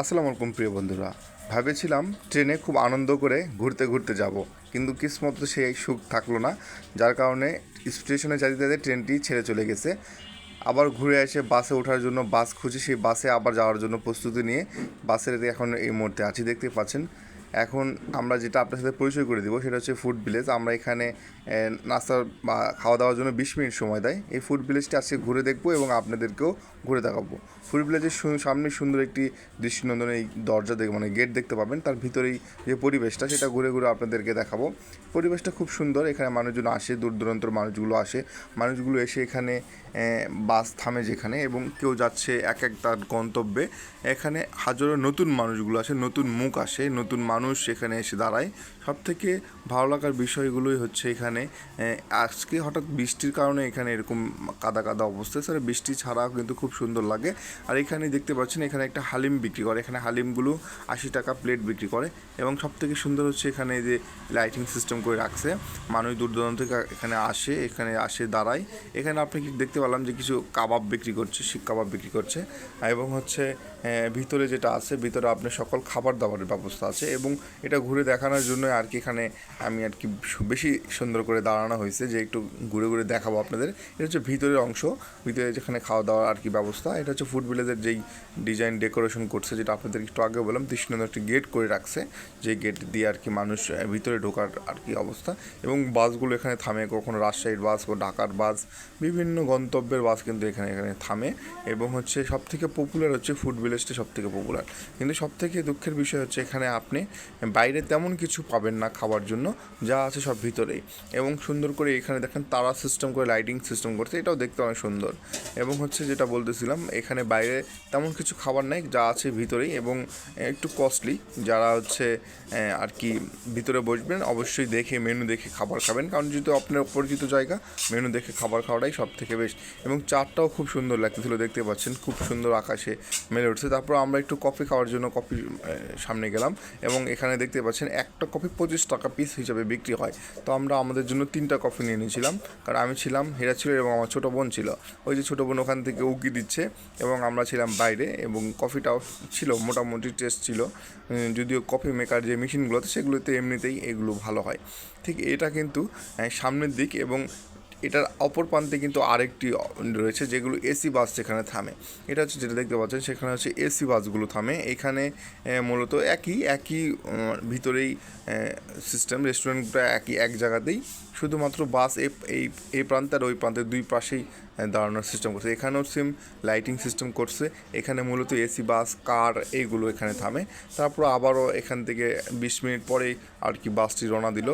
আসসালামু আলাইকুম প্রিয় বন্ধুরা। ভেবেছিলাম ট্রেনে খুব আনন্দ করে ঘুরতে ঘুরতে যাব, কিন্তু কিসমত সেই সুখ থাকল না, যার কারণে স্টেশনে যেতে যেতে ট্রেনটি ছেড়ে চলে গেছে। আবার ঘুরে এসে বাসে ওঠার জন্য বাস খুঁজে, সেই বাসে আবার যাওয়ার জন্য প্রস্তুতি নিয়ে বাসের এখন এই মুহূর্তে আছি, দেখতে পাচ্ছেন। এখন আমরা যেটা আপনার সাথে পরিচয় করে দিব সেটা হচ্ছে ফুড ভিলেজ আমরা এখানে এ, নাস্তা বা খাওয়া দাওয়ার জন্য বিশ মিনিট সময় দেয়। এই ফুড ভিলেজটা আজকে ঘুরে দেখব এবং আপনাদেরকেও ঘুরে দেখাবো। ফুড ভিলেজের সামনে সুন্দর একটি দৃষ্টিনন্দন এই দরজা দেখ মানে গেট দেখতে পাবেন। তার ভিতরেই যে পরিবেশটা সেটা ঘুরে ঘুরে আপনাদেরকে দেখাবো। পরিবেশটা খুব সুন্দর। এখানে মানুষজন আসে দূর দূরান্তর মানুষগুলো আসে। মানুষগুলো এসে এখানে বাস থামে যেখানে এবং কেউ যাচ্ছে এক এক তার গন্তব্যে। এখানে হাজারো নতুন মানুষগুলো আসে, নতুন মুখ আসে, নতুন মানুষ এখানে এসে দাঁড়ায়। সব থেকে ভালো লাগার বিষয়গুলোই হচ্ছে এখানে আজকে হঠাৎ বৃষ্টির কারণে এখানে এরকম কাদা কাদা অবস্থা স্যার বৃষ্টি ছাড়াও কিন্তু খুব সুন্দর লাগে। আর এখানে দেখতে পাচ্ছেন এখানে একটা হালিম বিক্রি করে, এখানে হালিমগুলো আশি টাকা প্লেট বিক্রি করে। এবং সব থেকে সুন্দর হচ্ছে এখানে যে লাইটিং সিস্টেম করে রাখছে, মানুষ দূর দূরান্ত থেকে এখানে আসে এখানে আসে দাঁড়ায়। এখানে আপনি দেখতে পেলাম যে কিছু কাবাব বিক্রি করছে শিক কাবাব বিক্রি করছে। এবং হচ্ছে ভিতরে যেটা আছে, ভিতরে আপনার সকল খাবার দাবারের ব্যবস্থা আছে এবং এটা ঘুরে দেখানোর জন্য আর কি এখানে আমি আর কি বেশি সুন্দর করে দাঁড়ানো হয়েছে যে একটু ঘুরে ঘুরে দেখাবো আপনাদের। এটা হচ্ছে ভিতরের অংশ, ভিতরে যেখানে খাওয়া দাওয়ার আর কি ব্যবস্থা। এটা হচ্ছে ফুড ভিলেজের যেই ডিজাইন ডেকোরেশন করছে যেটা আপনাদের একটু আগে বললাম দৃষ্টিনন্দন একটি গেট করে রাখছে। যে গেট দিয়ে আর কি মানুষ ভিতরে ঢোকার আর কি অবস্থা। এবং বাসগুলো এখানে থামে, কখনো রাজশাহীর বাস বা ঢাকার বাস, বিভিন্ন গন্তব্যের বাস কিন্তু এখানে এখানে থামে এবং হচ্ছে সব থেকে পপুলার হচ্ছে ফুড ভিলেজটা সব থেকে পপুলার কিন্তু সব থেকে দুঃখের বিষয় হচ্ছে এখানে আপনি বাইরে তেমন কিছু পাবেন না খাবার জন্য, যা আছে সব ভিতরেই। এবং সুন্দর করে এখানে দেখেন তারা সিস্টেম করে লাইটিং সিস্টেম করছে, এটাও দেখতে অনেক সুন্দর। এবং হচ্ছে যেটা বলতেছিলাম, এখানে বাইরে তেমন কিছু খাবার নাই, যা আছে ভিতরেই এবং একটু কস্টলি যারা হচ্ছে আর কি ভিতরে বসবেন, অবশ্যই দেখে মেনু দেখে খাবার খাবেন। কারণ যেহেতু আপনার পরিচিত জায়গা মেনু দেখে খাবার খাওয়াটাই সব থেকে বেস্ট এবং চারটাও খুব সুন্দর লাগতেছিল, দেখতে পাচ্ছেন, খুব সুন্দর আকাশে মেলে উঠছে। তারপর আমরা একটু কফি খাওয়ার জন্য কফি সামনে গেলাম এবং এখানে দেখতে পাচ্ছেন, একটা কফি পঁচিশ টাকা পিস হিসাবে বিক্রি হয়। তো আমরা আমাদের জন্য তিনটা কফি নিয়ে নিয়েছিলাম, কারণ আমি ছিলাম, হেরা ছিল এবং আমার ছোটো বোন ছিল। ওই যে ছোটো বোন ওখান থেকে উকি দিচ্ছে এবং আমরা ছিলাম বাইরে এবং কফিটাও ছিল, মোটামুটি টেস্ট ছিল। যদিও কফি মেকার যে মেশিনগুলোতে সেগুলোতে এমনিতেই এগুলো ভালো হয়। ঠিক এটা কিন্তু সামনের দিক এবং এটার অপর প্রান্তে কিন্তু আরেকটি রয়েছে যেগুলো এসি বাস যেখানে থামে। এটা হচ্ছে যেটা দেখতে পাচ্ছেন, সেখানে হচ্ছে এসি বাসগুলো থামে। এখানে মূলত একই একই ভিতরেই সিস্টেম রেস্টুরেন্টটা একই, এক জায়গাতেই। শুধুমাত্র বাস এই এই প্রান্তে আর ওই প্রান্তের দুই পাশেই দাঁড়ানোর সিস্টেম করছে। এখানেও সেম লাইটিং সিস্টেম করছে। এখানে মূলত এসি, বাস কার এইগুলো এখানে থামে। তারপর আবারও এখান থেকে বিশ মিনিট পরেই আর কি বাসটি রওনা দিল।